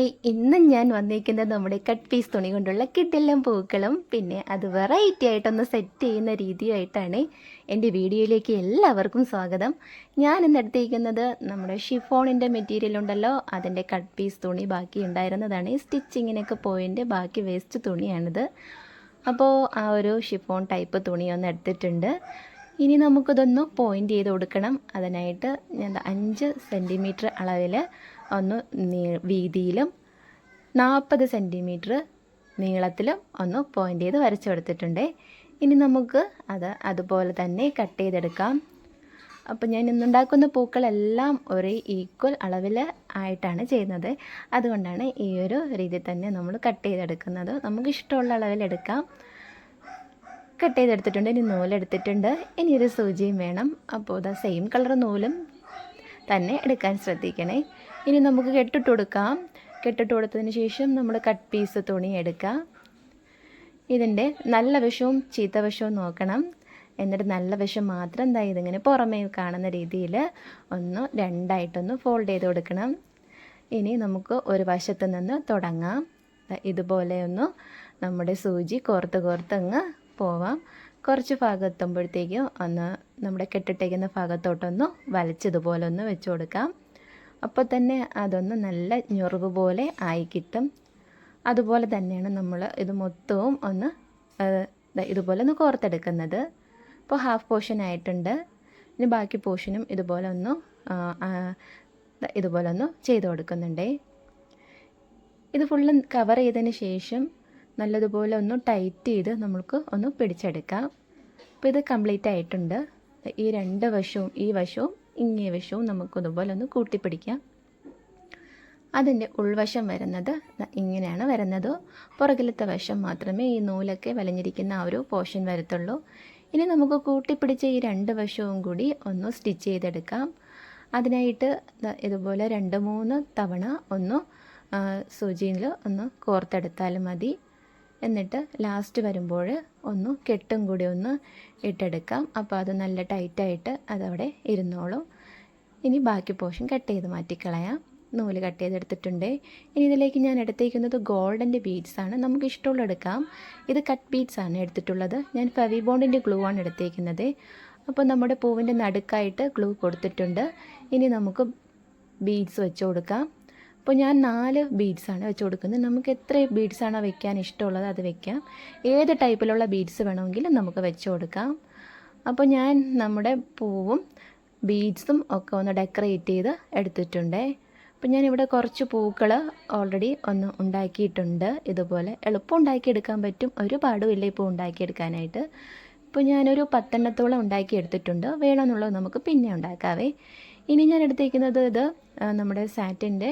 Hi. ഇന്നും ഞാൻ വന്നിരിക്കുന്നത് നമ്മുടെ കട്ട് പീസ് തുണി കൊണ്ടുള്ള കിട്ടെല്ലാം പൂക്കളും പിന്നെ അത് വെറൈറ്റി ആയിട്ടൊന്ന് സെറ്റ് ചെയ്യുന്ന രീതിയായിട്ടാണ് എന്റെ വീഡിയോയിലേക്ക് എല്ലാവർക്കും സ്വാഗതം. ഞാൻ ഇന്ന് എടുത്തിരിക്കുന്നത് നമ്മുടെ ഷിഫോണിന്റെ മെറ്റീരിയൽ ഉണ്ടല്ലോ അതിന്റെ കട്ട് പീസ് തുണി ബാക്കി ഉണ്ടായിരുന്നതാണ്. സ്റ്റിച്ചിങ്ങിനൊക്കെ പോയിന്റെ ബാക്കി വേസ്റ്റ് തുണിയാണിത്. അപ്പോൾ ആ ഒരു ഷിഫോൺ ടൈപ്പ് തുണി ഒന്ന് എടുത്തിട്ടുണ്ട്. ഇനി നമുക്കിതൊന്ന് പോയിന്റ് ചെയ്ത് കൊടുക്കണം. അതിനായിട്ട് ഞാൻ അഞ്ച് സെന്റിമീറ്റർ അളവിൽ ഒന്ന് വീതിയിലും നാൽപ്പത് സെന്റിമീറ്റർ നീളത്തിലും ഒന്ന് പോയിന്റ് ചെയ്ത് വരച്ചു കൊടുത്തിട്ടുണ്ട്. ഇനി നമുക്ക് അത് അതുപോലെ തന്നെ കട്ട് ചെയ്തെടുക്കാം. അപ്പോൾ ഞാൻ ഇന്നുണ്ടാക്കുന്ന പൂക്കളെല്ലാം ഒരേ ഈക്വൽ അളവിൽ ആയിട്ടാണ് ചെയ്യുന്നത്. അതുകൊണ്ടാണ് ഈ ഒരു രീതിയിൽ തന്നെ നമ്മൾ കട്ട് ചെയ്തെടുക്കുന്നത്. നമുക്ക് ഇഷ്ടമുള്ള അളവിലെടുക്കാം കട്ട് ചെയ്തെടുത്തിട്ടുണ്ട് ഇനി നൂലെടുത്തിട്ടുണ്ട്. ഇനി ഒരു സൂചിയും വേണം. അപ്പോൾ ഇതാ സെയിം കളർ നൂലും തന്നെ എടുക്കാൻ ശ്രദ്ധിക്കണേ. ഇനി നമുക്ക് കെട്ടിട്ട് കൊടുക്കാം. കെട്ടിട്ട് കൊടുത്തതിന് ശേഷം നമ്മൾ കട്ട് പീസ് തുണി എടുക്കാം. ഇതിന്റെ നല്ല വശവും ചീത്ത വശവും നോക്കണം. എന്നിട്ട് നല്ല വശം മാത്രം എന്താ ഇതിങ്ങനെ പുറമേ കാണുന്ന രീതിയിൽ ഒന്ന് രണ്ടായിട്ടൊന്ന് ഫോൾഡ് ചെയ്ത് കൊടുക്കണം. ഇനി നമുക്ക് ഒരു വശത്ത് നിന്ന് തുടങ്ങാം. ഇതുപോലെ ഒന്ന് നമ്മുടെ സൂചി കോർത്ത് കോർത്ത് അങ്ങ് പോവാം. കുറച്ച് ഭാഗം എത്തുമ്പോഴത്തേക്കും ഒന്ന് നമ്മുടെ കെട്ടിട്ടേക്കുന്ന ഭാഗത്തോട്ടൊന്ന് വലിച്ചതുപോലെ ഒന്ന് വെച്ച് കൊടുക്കാം. അപ്പോൾ തന്നെ അതൊന്ന് നല്ല ഞൊറിവ് പോലെ ആയി കിട്ടും. അതുപോലെ തന്നെയാണ് നമ്മൾ ഇത് മൊത്തവും ഒന്ന് ഇതുപോലെ ഒന്ന് കോർത്തെടുക്കുന്നത്. ഇപ്പോൾ ഹാഫ് പോർഷൻ ആയിട്ടുണ്ട്. ഇനി ബാക്കി പോർഷനും ഇതുപോലെ ഒന്ന് ഇതുപോലെ ഒന്ന് ചെയ്ത് കൊടുക്കുന്നുണ്ടേ. ഇത് ഫുള്ളും കവർ ചെയ്തതിന് ശേഷം നല്ലതുപോലെ ഒന്ന് ടൈറ്റ് ചെയ്ത് നമുക്ക് ഒന്ന് പിടിച്ചെടുക്കാം. അപ്പോൾ ഇത് കംപ്ലീറ്റ് ആയിട്ടുണ്ട്. ഈ രണ്ട് വശവും ഈ വശവും ഇങ്ങേ വശവും നമുക്ക് ഇതുപോലെ ഒന്ന് കൂട്ടിപ്പിടിക്കാം. അതിന്റെ ഉൾവശം വരുന്നത് ഇങ്ങനെയാണ് വരുന്നത്. പുറകിലത്തെ വശം മാത്രമേ ഈ നൂലൊക്കെ വലഞ്ഞിരിക്കുന്ന ആ ഒരു പോർഷൻ വരത്തുള്ളൂ. ഇനി നമുക്ക് കൂട്ടിപ്പിടിച്ച ഈ രണ്ട് വശവും കൂടി ഒന്ന് സ്റ്റിച്ച് ചെയ്തെടുക്കാം. അതിനായിട്ട് ഇതുപോലെ രണ്ട് മൂന്ന് തവണ ഒന്ന് സൂചിയിൽ ഒന്ന് കോർത്തെടുത്താലും മതി. എന്നിട്ട് ലാസ്റ്റ് വരുമ്പോൾ ഒന്ന് കെട്ടും കൂടി ഒന്ന് ഇട്ടെടുക്കാം. അപ്പോൾ അത് നല്ല ടൈറ്റായിട്ട് അതവിടെ ഇരുന്നോളും. ഇനി ബാക്കി പോർഷൻ കട്ട് ചെയ്ത് മാറ്റിക്കളയാം. നൂൽ കട്ട് ചെയ്തെടുത്തിട്ടുണ്ട്. ഇനി ഇതിലേക്ക് ഞാൻ എടുത്തേക്കുന്നത് ഗോൾഡന്റെ ബീഡ്സ് ആണ്. നമുക്ക് ഇഷ്ടമുള്ള എടുക്കാം. ഇത് കട്ട് ബീഡ്സ് ആണ് എടുത്തിട്ടുള്ളത്. ഞാൻ ഫെവി ബോണ്ടിന്റെ ഗ്ലൂ ആണ് എടുത്തേക്കുന്നത്. അപ്പോൾ നമ്മുടെ പൂവിന്റെ നടുക്കായിട്ട് ഗ്ലൂ കൊടുത്തിട്ടുണ്ട്. ഇനി നമുക്ക് ബീഡ്സ് വെച്ച് കൊടുക്കാം. അപ്പോൾ ഞാൻ നാല് ബീഡ്സാണ് വെച്ച് കൊടുക്കുന്നത്. നമുക്ക് എത്ര ബീഡ്സാണോ വെക്കാൻ ഇഷ്ടമുള്ളത് അത് വെക്കാം. ഏത് ടൈപ്പിലുള്ള ബീഡ്സ് വേണമെങ്കിലും നമുക്ക് വെച്ച് കൊടുക്കാം. അപ്പോൾ ഞാൻ നമ്മുടെ പൂവും ബീഡ്സും ഒക്കെ ഒന്ന് ഡെക്കറേറ്റ് ചെയ്ത് എടുത്തിട്ടുണ്ട്. അപ്പോൾ ഞാനിവിടെ കുറച്ച് പൂക്കൾ ഓൾറെഡി ഒന്ന് ഉണ്ടാക്കിയിട്ടുണ്ട്. ഇതുപോലെ എളുപ്പം ഉണ്ടാക്കിയെടുക്കാൻ പറ്റും. ഒരു പാടുമില്ല ഇപ്പോൾ ഉണ്ടാക്കിയെടുക്കാനായിട്ട്. ഇപ്പോൾ ഞാനൊരു പത്തെണ്ണത്തോളം ഉണ്ടാക്കി എടുത്തിട്ടുണ്ട് വേണമെന്നുള്ളത് നമുക്ക് പിന്നെ ഉണ്ടാക്കാവേ. ഇനി ഞാൻ എടുത്തേക്കുന്നത് ഇത് നമ്മുടെ സാറ്റിന്റെ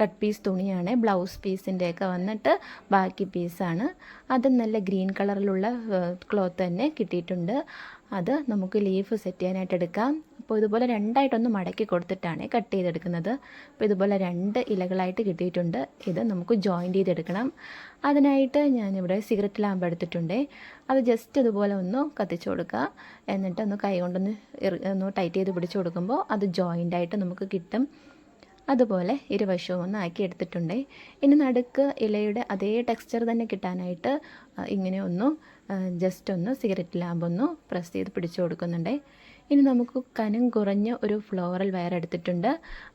കട്ട് പീസ് തുണിയാണ്. ബ്ലൗസ് പീസിന്റെയൊക്കെ വന്നിട്ട് ബാക്കി പീസാണ്. അത് നല്ല ഗ്രീൻ കളറിലുള്ള ക്ലോത്ത് തന്നെ കിട്ടിയിട്ടുണ്ട്. അത് നമുക്ക് ലീഫ് സെറ്റ് ചെയ്യാനായിട്ട് എടുക്കാം. അപ്പോൾ ഇതുപോലെ രണ്ടായിട്ടൊന്ന് മടക്കി കൊടുത്തിട്ടാണ് കട്ട് ചെയ്തെടുക്കുന്നത്. അപ്പോൾ ഇതുപോലെ രണ്ട് ഇലകളായിട്ട് കിട്ടിയിട്ടുണ്ട്. ഇത് നമുക്ക് ജോയിന്റ് ചെയ്തെടുക്കണം. അതിനായിട്ട് ഞാനിവിടെ സിഗരറ്റ് ലാമ്പ് എടുത്തിട്ടുണ്ട്. അത് ജസ്റ്റ് ഇതുപോലെ ഒന്ന് കത്തിച്ച് കൊടുക്കുക. എന്നിട്ട് ഒന്ന് കൈ കൊണ്ടൊന്ന് ഒന്ന് ടൈറ്റ് ചെയ്ത് പിടിച്ചു കൊടുക്കുമ്പോൾ അത് ജോയിന്റ് ആയിട്ട് നമുക്ക് കിട്ടും. അതുപോലെ ഇരുവശവും ഒന്ന് ആക്കി എടുത്തിട്ടുണ്ട്. ഇനി നടുക്ക് ഇലയുടെ അതേ ടെക്സ്ചർ തന്നെ കിട്ടാനായിട്ട് ഇങ്ങനെ ഒന്ന് ജസ്റ്റ് ഒന്ന് സിഗരറ്റ് ലാമ്പ് ഒന്ന് പ്രസ് ചെയ്ത് പിടിച്ചു കൊടുക്കുന്നുണ്ട്. ഇനി നമുക്ക് കനം കുറഞ്ഞ ഒരു ഫ്ലോറൽ വയർ എടുത്തിട്ടുണ്ട്.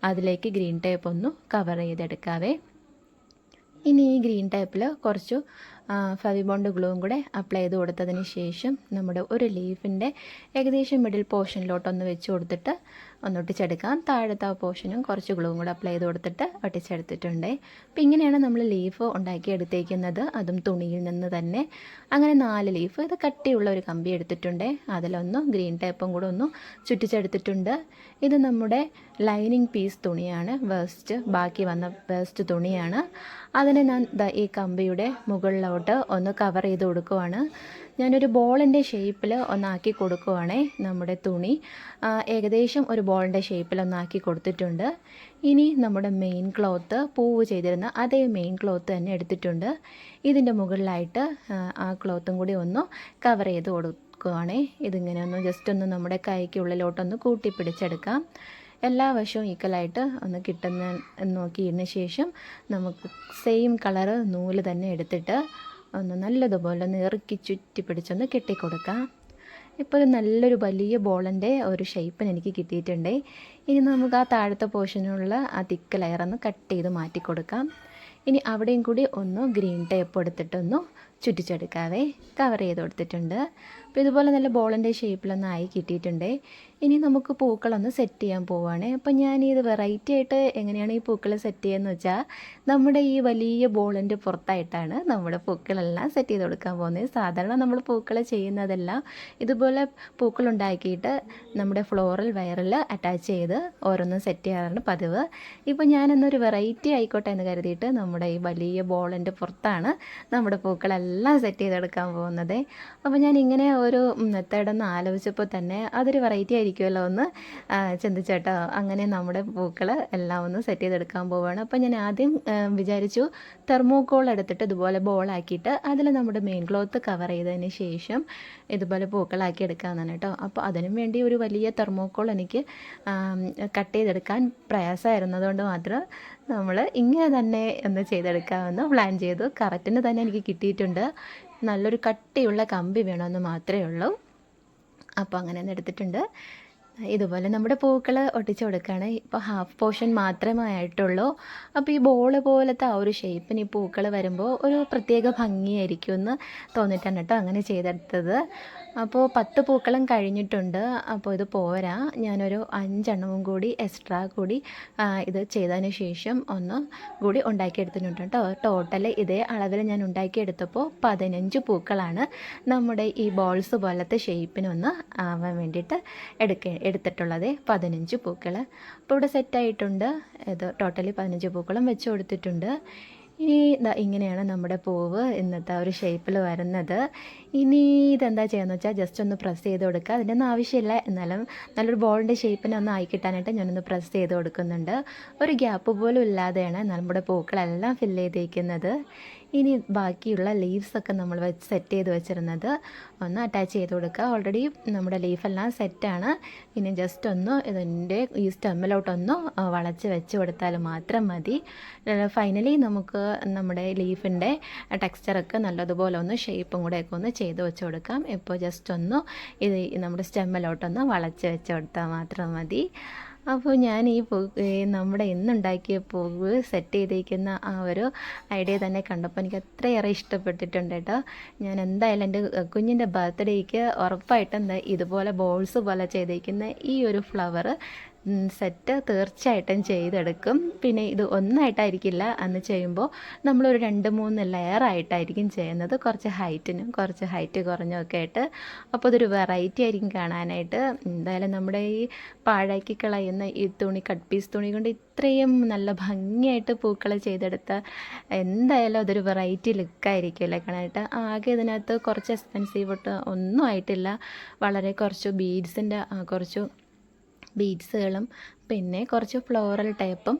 അതിലേക്ക് ഗ്രീൻ ടേപ്പ് ഒന്ന് കവർ ചെയ്തെടുക്കാവേ. ഇനി ഈ ഗ്രീൻ ടൈപ്പിൽ കുറച്ച് ഫവിബോണ്ട് ഗ്ലൂവും കൂടെ അപ്ലൈ ചെയ്ത് കൊടുത്തതിന് ശേഷം നമ്മുടെ ഒരു ലീഫിന്റെ ഏകദേശം മിഡിൽ പോർഷനിലോട്ടൊന്ന് വെച്ച് കൊടുത്തിട്ട് ഒന്ന് ഒട്ടിച്ചെടുക്കാം. താഴത്തെ ആ പോർഷനും കുറച്ച് ഗ്ലൂവും കൂടെ അപ്ലൈ ചെയ്ത് കൊടുത്തിട്ട് ഒട്ടിച്ചെടുത്തിട്ടുണ്ട്. അപ്പോൾ ഇങ്ങനെയാണ് നമ്മൾ ലീഫ് ഉണ്ടാക്കി എടുത്തേക്കുന്നത്. അതും തുണിയിൽ നിന്ന് തന്നെ. അങ്ങനെ നാല് ലീഫ് ഇത് കട്ടിയുള്ള ഒരു കമ്പി എടുത്തിട്ടുണ്ട്. അതിലൊന്ന് ഗ്രീൻ ടേപ്പും കൂടെ ഒന്ന് ചുറ്റിച്ചെടുത്തിട്ടുണ്ട്. ഇത് നമ്മുടെ ലൈനിങ് പീസ് തുണിയാണ്. വേസ്റ്റ് ബാക്കി വന്ന വേസ്റ്റ് തുണിയാണ്. അതിനെ ഞാൻ ഈ കമ്പിയുടെ മുകളിലോട്ട് ഒന്ന് കവർ ചെയ്ത് കൊടുക്കുവാണ്. ഞാനൊരു ബോളിന്റെ ഷേപ്പിൽ ഒന്നാക്കി കൊടുക്കുവാണേ നമ്മുടെ തുണി. ഏകദേശം ഒരു ബോളിന്റെ ഷേപ്പിൽ ഒന്നാക്കി കൊടുത്തിട്ടുണ്ട്. ഇനി നമ്മുടെ മെയിൻ ക്ലോത്ത് പൂവ് ചെയ്തിരുന്ന അതേ മെയിൻ ക്ലോത്ത് തന്നെ എടുത്തിട്ടുണ്ട്. ഇതിന്റെ മുകളിലായിട്ട് ആ, ക്ലോത്തും കൂടി ഒന്ന് കവർ ചെയ്ത് കൊടുക്കുവാണേ. ഇതിങ്ങനെ ഒന്ന് ജസ്റ്റ് ഒന്ന് നമ്മുടെ കൈക്ക് ഉള്ളിലോട്ടൊന്ന് കൂട്ടി പിടിച്ചെടുക്കാം എല്ലാ വശവും ഈക്വലായിട്ട് ഒന്ന് കിട്ടുന്ന നോക്കിയതിന് ശേഷം നമുക്ക് സെയിം കളറ് നൂൽ തന്നെ എടുത്തിട്ട് ഒന്ന് നല്ലതുപോലെ ഒന്ന് ഇറുക്കി ചുറ്റി പിടിച്ചൊന്ന് കെട്ടിക്കൊടുക്കാം. ഇപ്പോൾ ഒരു നല്ലൊരു വലിയ ബോളിന്റെ ഒരു ഷേപ്പിന് എനിക്ക് കിട്ടിയിട്ടുണ്ട്. ഇനി നമുക്ക് ആ താഴത്തെ പോർഷനുള്ള ആ തിക്ക് ലെയറൊന്ന് കട്ട് ചെയ്ത് മാറ്റി കൊടുക്കാം ഇനി അവിടെയും കൂടി ഒന്ന് ഗ്രീൻ ടേപ്പ് എടുത്തിട്ടൊന്ന് ചുറ്റിച്ചെടുക്കാവേ. കവർ ചെയ്ത് കൊടുത്തിട്ടുണ്ട്. അപ്പോൾ ഇതുപോലെ നല്ല ബോളിന്റെ ഷേപ്പിലൊന്നായി കിട്ടിയിട്ടുണ്ട്. ഇനി നമുക്ക് പൂക്കളൊന്ന് സെറ്റ് ചെയ്യാൻ പോവുകയാണ് അപ്പം ഞാൻ ഇത് വെറൈറ്റി ആയിട്ട് എങ്ങനെയാണ് ഈ പൂക്കൾ സെറ്റ് ചെയ്യുന്നത് വെച്ചാൽ നമ്മുടെ ഈ വലിയ ബോളിന്റെ പുറത്തായിട്ടാണ് നമ്മുടെ പൂക്കളെല്ലാം സെറ്റ് ചെയ്ത് കൊടുക്കാൻ പോകുന്നത്. സാധാരണ നമ്മൾ പൂക്കൾ ചെയ്യുന്നതെല്ലാം ഇതുപോലെ പൂക്കൾ ഉണ്ടാക്കിയിട്ട് നമ്മുടെ ഫ്ലോറൽ വയറിൽ അറ്റാച്ച് ചെയ്ത് ഓരോന്നും സെറ്റ് ചെയ്യാറാണ് പതിവ്. ഇപ്പോൾ ഞാനെന്നൊരു വെറൈറ്റി ആയിക്കോട്ടെ എന്ന് കരുതിയിട്ട് നമ്മുടെ ഈ വലിയ ബോളിന്റെ പുറത്താണ് നമ്മുടെ പൂക്കളെല്ലാം സെറ്റ് ചെയ്തെടുക്കാൻ പോകുന്നത്. അപ്പോൾ ഞാൻ ഇങ്ങനെ ഒരു മെത്തേഡൊന്ന് ആലോചിച്ചപ്പോൾ തന്നെ അതൊരു വെറൈറ്റി ആയിരിക്കുമല്ലോ ഒന്ന്. ചിന്തിച്ചേട്ടോ. അങ്ങനെ നമ്മുടെ പൂക്കൾ എല്ലാം ഒന്ന് സെറ്റ് ചെയ്തെടുക്കാൻ പോവുകയാണ് അപ്പോൾ ഞാൻ ആദ്യം വിചാരിച്ചു തെർമോക്കോൾ എടുത്തിട്ട് ഇതുപോലെ ബോളാക്കിയിട്ട് അതിൽ നമ്മുടെ മെയിൻ ക്ലോത്ത് കവർ ചെയ്തതിന് ശേഷം ഇതുപോലെ പൂക്കളാക്കി എടുക്കാമെന്നാണ് കേട്ടോ. അപ്പോൾ അതിനും വേണ്ടി ഒരു വലിയ തെർമോക്കോൾ എനിക്ക് കട്ട് ചെയ്തെടുക്കാൻ പ്രയാസമായിരുന്നതുകൊണ്ട് മാത്രം നമ്മൾ ഇങ്ങനെ തന്നെ ഒന്ന് ചെയ്തെടുക്കാമെന്ന് പ്ലാൻ ചെയ്തു. കറക്റ്റിന് തന്നെ എനിക്ക് കിട്ടിയിട്ടുണ്ട്. നല്ലൊരു കട്ടിയുള്ള കമ്പി വേണമെന്ന് മാത്രമേ ഉള്ളൂ. അപ്പോൾ അങ്ങനെ എടുത്തിട്ടുണ്ട്. ഇതുപോലെ നമ്മുടെ പൂക്കൾ ഒട്ടിച്ചു കൊടുക്കുകയാണ്. ഇപ്പോൾ ഹാഫ് പോർഷൻ മാത്രമേ ആയിട്ടുള്ളൂ. അപ്പോൾ ഈ ബോൾ പോലത്തെ ആ ഒരു ഷേപ്പിന് ഈ പൂക്കൾ വരുമ്പോൾ ഒരു പ്രത്യേക ഭംഗിയായിരിക്കും എന്ന് തോന്നിയിട്ടാണ് കേട്ടോ അങ്ങനെ ചെയ്തെടുത്തത്. അപ്പോൾ പത്ത് പൂക്കളും കഴിഞ്ഞിട്ടുണ്ട്. അപ്പോൾ ഇത് പോരാ. ഞാനൊരു അഞ്ചെണ്ണവും കൂടി എക്സ്ട്രാ കൂടി ഇത് ചെയ്തതിന് ശേഷം ഒന്ന് കൂടി ഉണ്ടാക്കിയെടുത്തിട്ടുണ്ട് കേട്ടോ. ടോട്ടൽ ഇതേ അളവിൽ ഞാൻ ഉണ്ടാക്കിയെടുത്തപ്പോൾ പതിനഞ്ച് പൂക്കളാണ് നമ്മുടെ ഈ ബോൾസ് പോലത്തെ ഷേപ്പിനൊന്ന് ആവാൻ വേണ്ടിയിട്ട് എടുക്ക എടുത്തിട്ടുള്ളത് പതിനഞ്ച് പൂക്കൾ അപ്പോൾ ഇവിടെ സെറ്റായിട്ടുണ്ട് ഇത് ടോട്ടലി പതിനഞ്ച് പൂക്കളും വെച്ച് കൊടുത്തിട്ടുണ്ട്. ഇനി ഇങ്ങനെയാണ് നമ്മുടെ പൂവ് ഇന്നത്തെ ഒരു ഷേപ്പിൽ വരുന്നത്. ഇനി ഇതെന്താ ചെയ്യുന്നത് വെച്ചാൽ ജസ്റ്റ് ഒന്ന് പ്രസ് ചെയ്ത് കൊടുക്കുക. അതിന്റെ ഒന്നും ആവശ്യമില്ല. എന്നാലും നല്ലൊരു ബോളിന്റെ ഷേപ്പിനെ ഒന്ന് ആയി കിട്ടാനായിട്ട് ഞാനൊന്ന് പ്രസ് ചെയ്ത് കൊടുക്കുന്നുണ്ട്. ഒരു ഗ്യാപ്പ് പോലും ഇല്ലാതെയാണ് നമ്മുടെ പൂക്കളെല്ലാം ഫില്ല് ചെയ്തിരിക്കുന്നത് ഇനി ബാക്കിയുള്ള ലീവ്സൊക്കെ നമ്മൾ സെറ്റ് ചെയ്ത് വെച്ചിരുന്നത് ഒന്ന് അറ്റാച്ച് ചെയ്ത് കൊടുക്കുക. ഓൾറെഡി നമ്മുടെ ലീഫെല്ലാം സെറ്റാണ് ഇനി ജസ്റ്റ് ഒന്ന് ഇതിന്റെ ഈ സ്റ്റെമ്മിലോട്ടൊന്ന് വളച്ച് വെച്ച് കൊടുത്താൽ മാത്രം മതി. ഫൈനലി നമുക്ക് നമ്മുടെ ലീഫിന്റെ ടെക്സ്ചറൊക്കെ നല്ലതുപോലെ ഒന്ന് ഷേപ്പും കൂടെ ഒക്കെ ഒന്ന് ചെയ്ത് വെച്ച് കൊടുക്കാം. ഇപ്പോൾ ജസ്റ്റ് ഒന്ന് ഇത് നമ്മുടെ സ്റ്റെമ്മിലോട്ടൊന്ന് വളച്ച് വെച്ച് കൊടുത്താൽ മാത്രം മതി. അപ്പോൾ ഞാൻ ഈ നമ്മുടെ ഇന്നുണ്ടാക്കിയ പൂവ് സെറ്റ് ചെയ്തിരിക്കുന്ന ആ ഒരു ഐഡിയ തന്നെ കണ്ടപ്പോൾ എനിക്ക് അത്രയേറെ ഇഷ്ടപ്പെട്ടിട്ടുണ്ട് കേട്ടോ ഞാൻ എന്തായാലും എന്റെ കുഞ്ഞിന്റെ ബർത്ത്ഡേക്ക് ഉറപ്പായിട്ടും ഇതുപോലെ ബോൾസ് പോലെ ചെയ്തിരിക്കുന്ന ഈ ഒരു ഫ്ലവർ സെറ്റ് തീർച്ചയായിട്ടും ചെയ്തെടുക്കും. പിന്നെ ഇത് ഒന്നായിട്ടായിരിക്കില്ല അന്ന് ചെയ്യുമ്പോൾ നമ്മളൊരു രണ്ട് മൂന്ന് ലെയർ ആയിട്ടായിരിക്കും ചെയ്യുന്നത്. കുറച്ച് ഹൈറ്റിനും കുറച്ച് ഹൈറ്റ് കുറഞ്ഞൊക്കെ ആയിട്ട്. അപ്പോൾ ഇതൊരു വെറൈറ്റി ആയിരിക്കും കാണാനായിട്ട്. എന്തായാലും നമ്മുടെ ഈ പാഴാക്കി കളയുന്ന ഈ തുണി കട്ട് പീസ് തുണി കൊണ്ട് ഇത്രയും നല്ല ഭംഗിയായിട്ട് പൂക്കൾ ചെയ്തെടുത്ത എന്തായാലും അതൊരു വെറൈറ്റി ലുക്കായിരിക്കുമല്ലേ കാണാനായിട്ട്. ആകെ ഇതിനകത്ത് കുറച്ച് എക്സ്പെൻസീവ് ഒട്ട് ഒന്നും ആയിട്ടില്ല. വളരെ കുറച്ച് ബീഡ്സിന്റെ കുറച്ച് ബീഡ്സുകളും പിന്നെ കുറച്ച് ഫ്ലോറൽ ടൈപ്പും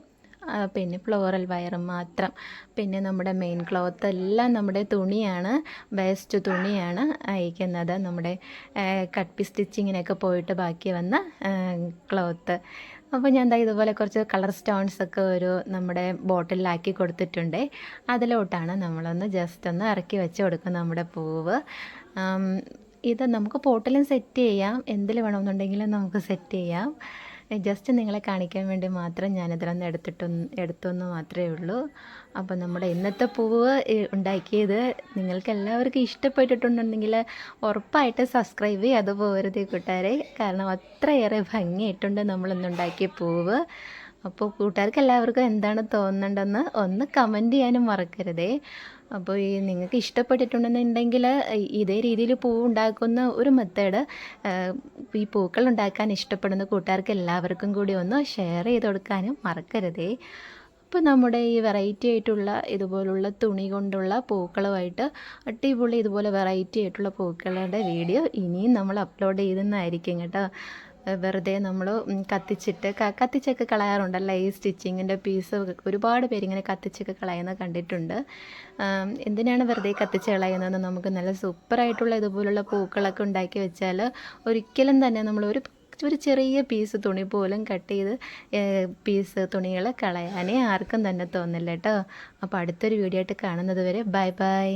പിന്നെ ഫ്ലോറൽ വയറും മാത്രം. പിന്നെ നമ്മുടെ മെയിൻ ക്ലോത്ത് എല്ലാം നമ്മുടെ തുണിയാണ് വേസ്റ്റ് തുണിയാണ് അയക്കുന്നത്. നമ്മുടെ കട്ട് പി സ്റ്റിച്ചിങ്ങിനൊക്കെ പോയിട്ട് ബാക്കി വന്ന ക്ലോത്ത്. അപ്പോൾ ഞാൻ എന്താ ഇതുപോലെ കുറച്ച് കളർ സ്റ്റോൺസ് ഒക്കെ ഒരു നമ്മുടെ ബോട്ടിലാക്കി കൊടുത്തിട്ടുണ്ട്. അതിലോട്ടാണ് നമ്മളൊന്ന് ജസ്റ്റ് ഒന്ന് ഇറക്കി വെച്ച് കൊടുക്കും നമ്മുടെ പൂവ്. ഇത് നമുക്ക് പോട്ടിലും സെറ്റ് ചെയ്യാം. എന്തിൽ വേണമെന്നുണ്ടെങ്കിലും നമുക്ക് സെറ്റ് ചെയ്യാം. ജസ്റ്റ് നിങ്ങളെ കാണിക്കാൻ വേണ്ടി മാത്രം ഞാനിതിലൊന്ന് എടുത്തിട്ടൊന്ന് എടുത്തൊന്ന് മാത്രമേ ഉള്ളൂ. അപ്പോൾ നമ്മുടെ ഇന്നത്തെ പൂവ് ഉണ്ടാക്കിയത് നിങ്ങൾക്ക് എല്ലാവർക്കും ഇഷ്ടപ്പെട്ടിട്ടുണ്ടെങ്കിൽ ഉറപ്പായിട്ട് സബ്സ്ക്രൈബ് ചെയ്യാതെ പോകരുത് കൂട്ടുകാരെ കാരണം അത്രയേറെ ഭംഗിയായിട്ടുണ്ട് നമ്മളിന്നുണ്ടാക്കിയ പൂവ്. അപ്പോൾ കൂട്ടുകാർക്ക് എല്ലാവർക്കും എന്താണ് തോന്നുന്നുണ്ടെന്ന് ഒന്ന് കമന്റ് ചെയ്യാനും മറക്കരുതേ. അപ്പോൾ ഈ നിങ്ങൾക്ക് ഇഷ്ടപ്പെട്ടിട്ടുണ്ടെന്നുണ്ടെങ്കിൽ ഇതേ രീതിയിൽ പൂ ഉണ്ടാക്കുന്ന ഒരു മെത്തേഡ് ഈ പൂക്കൾ ഉണ്ടാക്കാൻ ഇഷ്ടപ്പെടുന്ന കൂട്ടുകാർക്ക് എല്ലാവർക്കും കൂടി ഒന്ന് ഷെയർ ചെയ്ത് കൊടുക്കാനും മറക്കരുതേ. അപ്പോൾ നമ്മുടെ ഈ വെറൈറ്റി ആയിട്ടുള്ള ഇതുപോലുള്ള തുണി കൊണ്ടുള്ള പൂക്കളുമായിട്ട് അടിപൊളി ഇതുപോലെ വെറൈറ്റി ആയിട്ടുള്ള പൂക്കളുടെ വീഡിയോ ഇനിയും നമ്മൾ അപ്ലോഡ് ചെയ്യുന്നതായിരിക്കും കേട്ടോ. വെറുതെ നമ്മൾ കത്തിച്ചിട്ട് കത്തിച്ചൊക്കെ കളയാറുണ്ടല്ലോ? ഈ സ്റ്റിച്ചിങ്ങിന്റെ പീസ് ഒരുപാട് പേരിങ്ങനെ കത്തിച്ചൊക്കെ കളയുന്ന കണ്ടിട്ടുണ്ട്. എന്തിനാണ് വെറുതെ കത്തിച്ച് കളയുന്നത് നമുക്ക് നല്ല സൂപ്പറായിട്ടുള്ള ഇതുപോലുള്ള പൂക്കളൊക്കെ ഉണ്ടാക്കി വെച്ചാൽ ഒരിക്കലും തന്നെ നമ്മൾ ഒരു ഒരു ചെറിയ പീസ് തുണി പോലും കട്ട് ചെയ്ത് പീസ് തുണികൾ കളയാനേ ആർക്കും തന്നെ തോന്നില്ല കേട്ടോ. അപ്പോൾ അടുത്തൊരു വീഡിയോ ആയിട്ട് കാണുന്നത് വരെ ബൈ ബൈ.